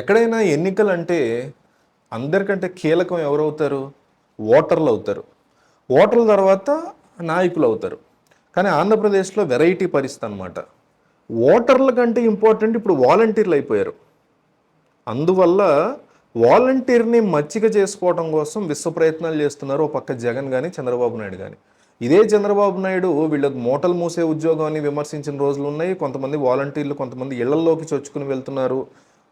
ఎక్కడైనా ఎన్నికలు అంటే అందరికంటే కీలకం ఎవరవుతారు? ఓటర్లు అవుతారు. ఓటర్ల తర్వాత నాయకులు అవుతారు. కానీ ఆంధ్రప్రదేశ్లో వెరైటీ పరిస్థితి అనమాట ఓటర్ల కంటే ఇంపార్టెంట్ ఇప్పుడు వాలంటీర్లు అయిపోయారు. అందువల్ల వాలంటీర్ని మచ్చిక చేసుకోవడం కోసం విశ్వ ప్రయత్నాలు చేస్తున్నారు ఓ పక్క జగన్ కానీ చంద్రబాబు నాయుడు కానీ ఇదే చంద్రబాబు నాయుడు వీళ్ళకి మూటలు మూసే ఉద్యోగాన్ని విమర్శించిన రోజులు ఉన్నాయి. కొంతమంది వాలంటీర్లు కొంతమంది ఇళ్ళలోకి చొచ్చుకుని వెళ్తున్నారు.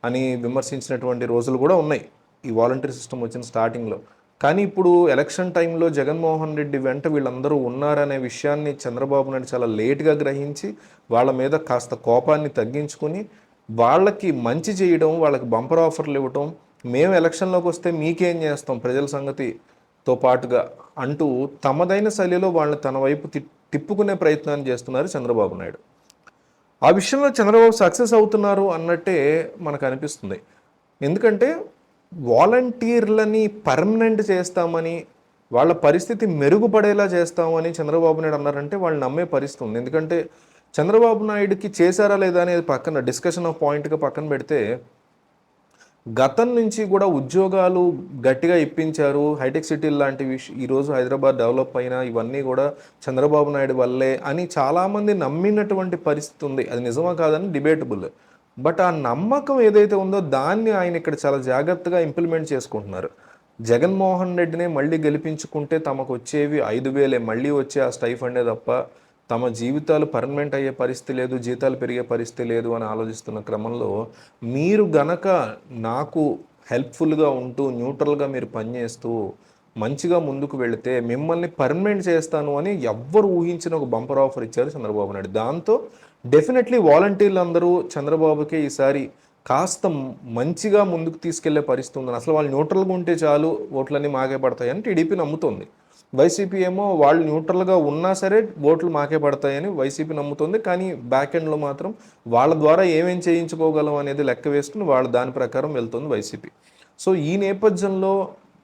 అని విమర్శించినటువంటి రోజులు కూడా ఉన్నాయి ఈ వాలంటీర్ సిస్టమ్ వచ్చిన స్టార్టింగ్లో. కానీ ఇప్పుడు ఎలక్షన్ టైంలో జగన్మోహన్ రెడ్డి వెంట వీళ్ళందరూ ఉన్నారనే విషయాన్ని చంద్రబాబు నాయుడు చాలా లేట్గా గ్రహించి వాళ్ళ మీద కాస్త కోపాన్ని తగ్గించుకుని వాళ్ళకి మంచి చేయడం వాళ్ళకి బంపర్ ఆఫర్లు ఇవ్వటం మేము ఎలక్షన్లోకి వస్తే మీకేం చేస్తాం ప్రజల సంగతితో పాటుగా అంటూ తమదైన శైలిలో వాళ్ళని తన వైపు తి- తిప్పుకునే ప్రయత్నాన్ని చేస్తున్నారు చంద్రబాబు నాయుడు. ఆ విషయంలో చంద్రబాబు సక్సెస్ అవుతున్నారు అన్నట్టే మనకు అనిపిస్తుంది. ఎందుకంటే వాలంటీర్లని పర్మనెంట్ చేస్తామని వాళ్ళ పరిస్థితి మెరుగుపడేలా చేస్తామని చంద్రబాబు నాయుడు అన్నారంటే వాళ్ళు నమ్మే పరిస్థితి ఉంది. ఎందుకంటే చంద్రబాబు నాయుడుకి చేశారా లేదా అనేది పక్కన డిస్కషన్ ఆఫ్ పాయింట్గా పక్కన పెడితే గతం నుంచి కూడా ఉద్యోగాలు గట్టిగా ఇప్పించారు. హైటెక్ సిటీ లాంటివి ఈరోజు హైదరాబాద్ డెవలప్ అయినా ఇవన్నీ కూడా చంద్రబాబు నాయుడు వల్లే అని చాలామంది నమ్మినటువంటి పరిస్థితి ఉంది. అది నిజమా కాదని డిబేటబుల్. బట్ ఆ నమ్మకం ఏదైతే ఉందో దాన్ని ఆయన ఇక్కడ చాలా జాగ్రత్తగా ఇంప్లిమెంట్ చేసుకుంటున్నారు. జగన్మోహన్ రెడ్డిని మళ్ళీ గెలిపించుకుంటే తమకు వచ్చేవి ఐదు వేలే. మళ్ళీ వచ్చే ఆ స్టైఫండే తప్ప తమ జీవితాలు పర్మనెంట్ అయ్యే పరిస్థితి లేదు జీతాలు పెరిగే పరిస్థితి లేదు అని ఆలోచిస్తున్న క్రమంలో మీరు గనక నాకు హెల్ప్ఫుల్గా ఉంటూ న్యూట్రల్గా మీరు పనిచేస్తూ మంచిగా ముందుకు వెళితే మిమ్మల్ని పర్మనెంట్ చేస్తాను అని ఎవ్వరు ఊహించిన ఒక బంపర్ ఆఫర్ ఇచ్చారు చంద్రబాబు నాయుడు. దాంతో డెఫినెట్లీ వాలంటీర్లు అందరూ చంద్రబాబుకే ఈసారి కాస్త మంచిగా ముందుకు తీసుకెళ్ళే పరిస్థితి ఉంది అసలు వాళ్ళు న్యూట్రల్గా ఉంటే చాలు ఓట్లన్నీ మాకే పడతాయని టీడీపీ నమ్ముతోంది. వైసీపీ ఏమో వాళ్ళు న్యూట్రల్గా ఉన్నా సరే ఓట్లు మాకే పడతాయని వైసీపీ నమ్ముతుంది. కానీ బ్యాక్ ఎండ్లో మాత్రం వాళ్ళ ద్వారా ఏమేం చేయించుకోగలం అనేది లెక్క వేసుకుని వాళ్ళ దాని ప్రకారం వెళ్తుంది వైసీపీ. సో ఈ నేపథ్యంలో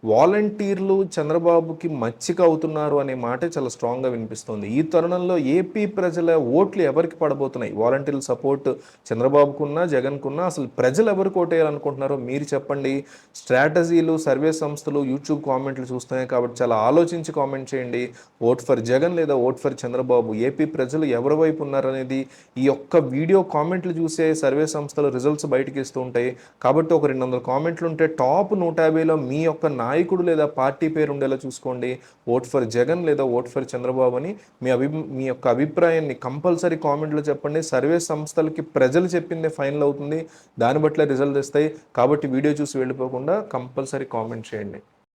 వాలంటీర్లు చంద్రబాబుకి మచ్చిక అవుతున్నారు అనే మాట చాలా స్ట్రాంగ్గా వినిపిస్తుంది. ఈ తరుణంలో ఏపీ ప్రజల ఓట్లు ఎవరికి పడబోతున్నాయి? వాలంటీర్ల సపోర్ట్ చంద్రబాబుకున్నా జగన్కున్నా అసలు ప్రజలు ఎవరికి ఓటేయాలనుకుంటున్నారో మీరు చెప్పండి. స్ట్రాటజీలు సర్వే సంస్థలు యూట్యూబ్ కామెంట్లు చూస్తున్నాయి కాబట్టి చాలా ఆలోచించి కామెంట్ చేయండి. ఓట్ ఫర్ జగన్ లేదా ఓట్ ఫర్ చంద్రబాబు? ఏపీ ప్రజలు ఎవరి వైపు ఉన్నారనేది ఈ యొక్క వీడియో కామెంట్లు చూసే సర్వే సంస్థలు రిజల్ట్స్ బయటకి ఇస్తూ ఉంటాయి. కాబట్టి ఒక రెండు వందల కామెంట్లు ఉంటే టాప్ నూట యాభైలో మీ యొక్క నాయకుడు లేదా పార్టీ పేరు ఉండేలా చూసుకోండి. ఓట్ ఫర్ జగన్ లేదా ఓట్ ఫర్ చంద్రబాబు అని మీ అభి మీ యొక్క అభిప్రాయాన్ని కంపల్సరీ కామెంట్లో చెప్పండి. సర్వే సంస్థలకి ప్రజలు చెప్పిందే ఫైనల్ అవుతుంది. దాన్ని బట్లే రిజల్ట్ ఇస్తాయి కాబట్టి వీడియో చూసి వెళ్ళిపోకుండా కంపల్సరీ కామెంట్ చేయండి.